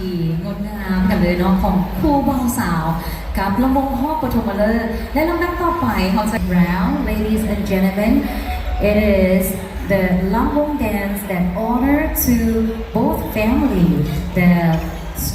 ทีงดงามกันเลยเนาะของคู่บ่าวสาว กับลำวงห้องปฐมฤกษ์และลำดับต่อไปเขาจะ Brown ladies and gentlemen it is the Lampung dance that honor to both family the